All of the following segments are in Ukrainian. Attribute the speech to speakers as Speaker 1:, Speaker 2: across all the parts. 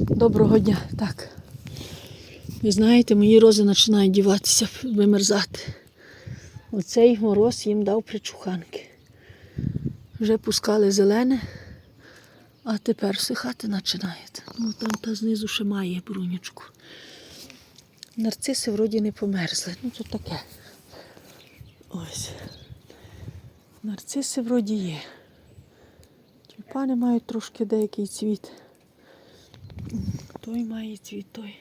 Speaker 1: Доброго дня. Так. Ви знаєте, мої рози починають діватися, вимерзати. Оцей мороз їм дав причуханки. Вже пускали зелене, а тепер всихати починають. Ну там та знизу ще має брунючку. Нарциси вроді не померзли. Ну то таке. Ось. Нарциси вроді є. Тюльпани мають трошки деякий цвіт. Той має цвіт, той.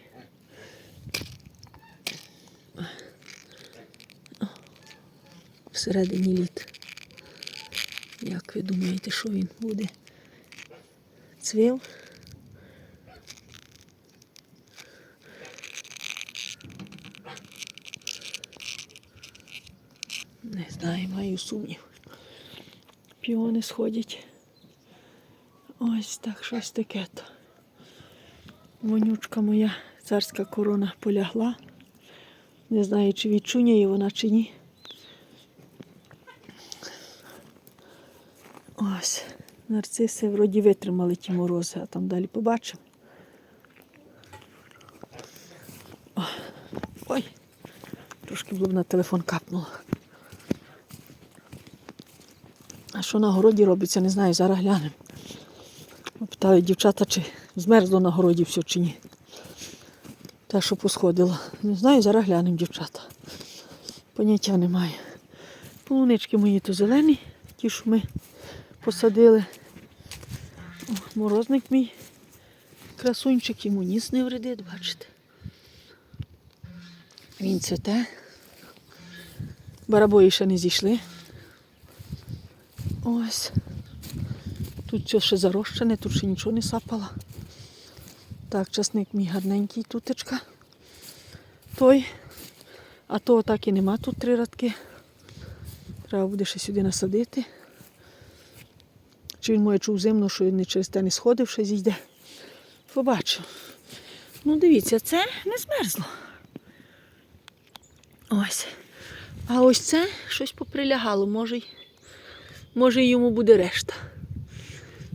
Speaker 1: Всередині літ. Як ви думаєте, що він буде? Цвів? Не знаю, маю сумнів. Піони сходять. Ось так щось таке то. Вонючка моя царська корона полягла. Не знаю, чи відчуняє вона, чи ні. Ось, нарциси вроді витримали ті морози, а там далі побачимо. Ой, трошки було на телефон капнуло. А що на городі робиться, не знаю, зараз глянемо. Питали дівчата, чи змерзло на городі все чи ні. Те, що посходило. Не знаю, зараз глянемо дівчата. Поняття немає. Полунички мої то зелені, ті, що ми посадили. О, морозник мій. Красунчик йому ніс не вредить, бачите. Він цвете. Барабої ще не зійшли. Ось. Тут все ще зарощене, тут ще нічого не сапало. Так, часник мій гарненький тутечка. Той. А того так і нема тут три радки. Треба буде ще сюди насадити. Чи він моє чув зимно, що він не через те не сходив, ще зійде. Побачу. Ну, дивіться, це не змерзло. Ось. А ось це щось поприлягало, може, може йому буде решта.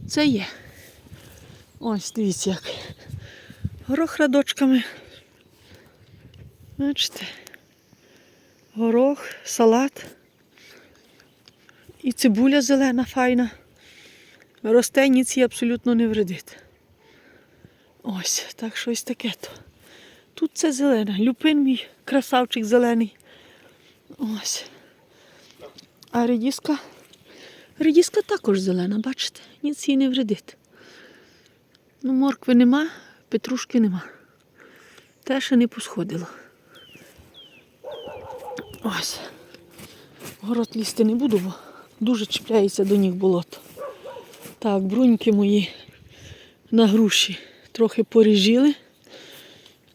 Speaker 1: Це є. Ось, дивіться як. Горох радочками. Бачите? Горох, салат. І цибуля зелена, файна. Росте, ніц їй абсолютно не вредить. Ось, так щось таке то. Тут це зелене. Люпин мій красавчик зелений. Ось. А редіска. Редіска також зелена, бачите? Ніц їй не вредить. Ну, моркви нема, петрушки нема. Те ще не посходило. Ось. Город лізти не буду, бо дуже чіпляється до них болото. Так, бруньки мої на груші трохи поріжіли.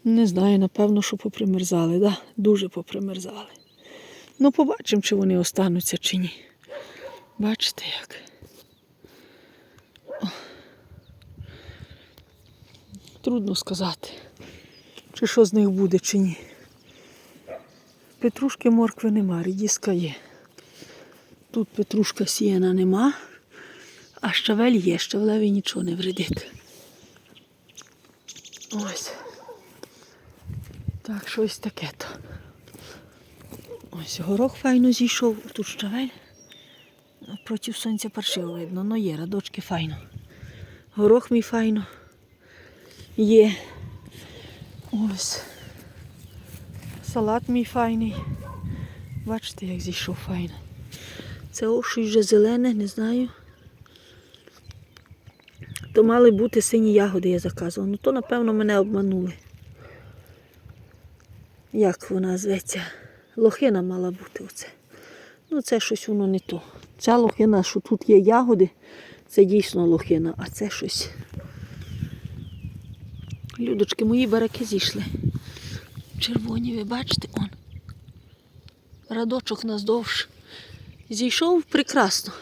Speaker 1: Не знаю, напевно, що попримерзали, да? дуже попримерзали. Ну, побачимо, чи вони остануться чи ні. Бачите як? Трудно сказати, чи що з них буде, чи ні. Петрушки моркви нема, рідіска є. Тут петрушка сіяна нема, а щавель є, щавлеві нічого не вредить. Ось. Так, щось таке то. Ось горох файно зійшов, тут щавель. Проти сонця паршиво видно, але є, радочки файно. Горох мій файно. Є. Ось. Салат мій файний. Бачите, як зійшов файно. Це ось вже зелене, не знаю. То мали бути сині ягоди, я заказувала. Ну то, напевно, мене обманули. Як вона зветься? Лохина мала бути оце. Ну, це щось воно не то. Ця лохина, що тут є ягоди, це дійсно лохина, а це щось. Людочки, мої бараки зійшли. Червоні, ви бачите, он. Радочок наздовж. Зійшов прекрасно.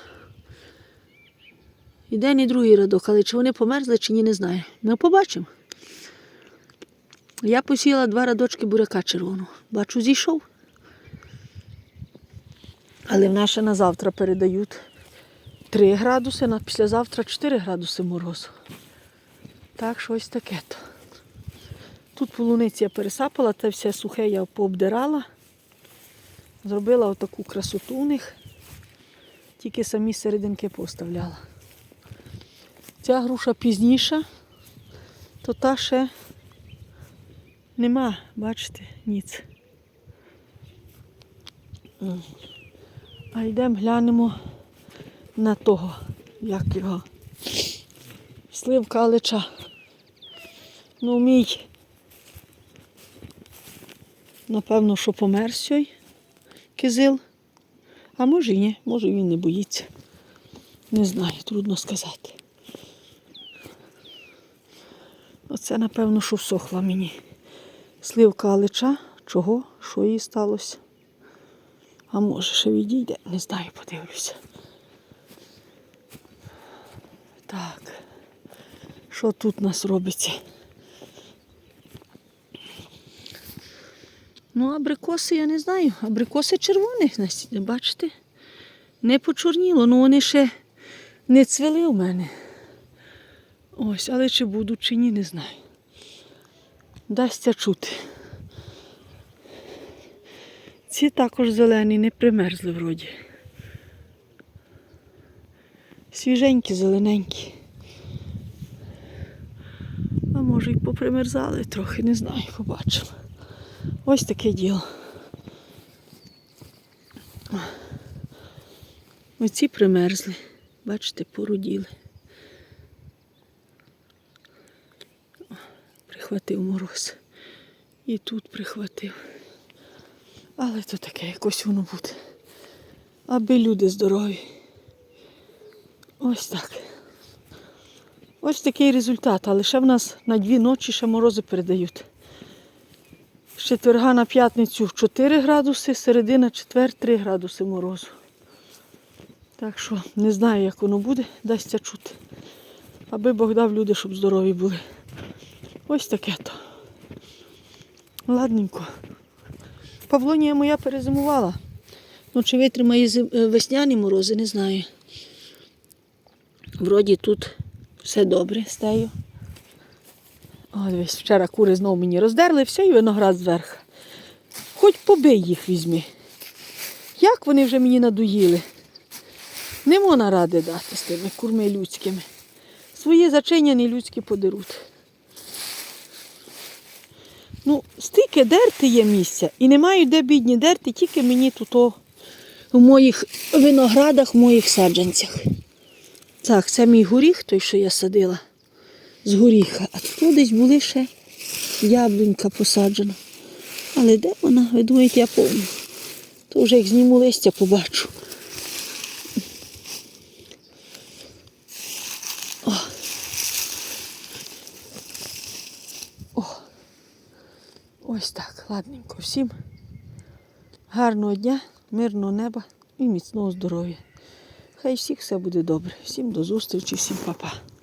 Speaker 1: І день і другий радок, але чи вони померзли, чи ні, не знаю. Ми побачимо. Я посіяла два радочки буряка червоного. Бачу, зійшов. Але в наше на завтра передають 3 градуси, на післязавтра 4 градуси морозу. Так, щось таке то. Тут полуниці я пересапала, те все сухе я пообдирала. Зробила отаку красоту у них. Тільки самі серединки поставляла. Ця груша пізніша, то та ще нема, бачите, ніц. А йдемо глянемо на того, як його. Сливка алеча. Ну, мій, напевно, що помер сьой кизил. А може і ні, може він не боїться. Не знаю, трудно сказати. Оце, напевно, що всохла мені. Сливка алеча, чого, що їй сталося. А може ще відійде, не знаю, подивлюся. Так, що тут у нас робиться? Ну, абрикоси я не знаю. Абрикоси насіння, бачите? Не почорніло, ну вони ще не цвели у мене. Ось, але чи будуть, чи ні, не знаю. Дасться чути. Ці також зелені, не примерзли вроді. Свіженькі, зелененькі. А може й попримерзали трохи, не знаю, побачимо. Ось таке діло. Оці примерзли. Бачите, поруділи. Прихватив мороз. І тут прихватив. Але то таке якось воно буде. Аби люди здорові. Ось так. Ось такий результат. Але ще в нас на дві ночі ще морози передають. Четверга на п'ятницю 4 градуси, середина четвер 3 градуси морозу. Так що не знаю, як воно буде, дасться чути. Аби Бог дав люди, щоб здорові були. Ось таке то. Ладненько. Павлонія моя перезимувала. Ну, чи витримає е, весняні морози, не знаю. Вроді тут все добре з тею. О, дивись, вчора кури знову мені роздерли, все і виноград зверху. Хоч побий їх візьми. Як вони вже мені надоїли. Не можна ради дати з тими курми людськими. Свої зачиняні людські подеруть. Ну, стільки дерти є місця, і немає де бідні дерти, тільки мені тут о, в моїх виноградах, в моїх саджанцях. Так, це мій горіх, той, що я садила з горіха. А тут десь були ще яблунька посаджена. Але де вона? Ви думаєте, я повну. То вже як зніму листя, побачу. О. О. Ось так, ладненько. Всім гарного дня, мирного неба і міцного здоров'я. Хай всіх все буде добре. Всім до зустрічі, всім па-па.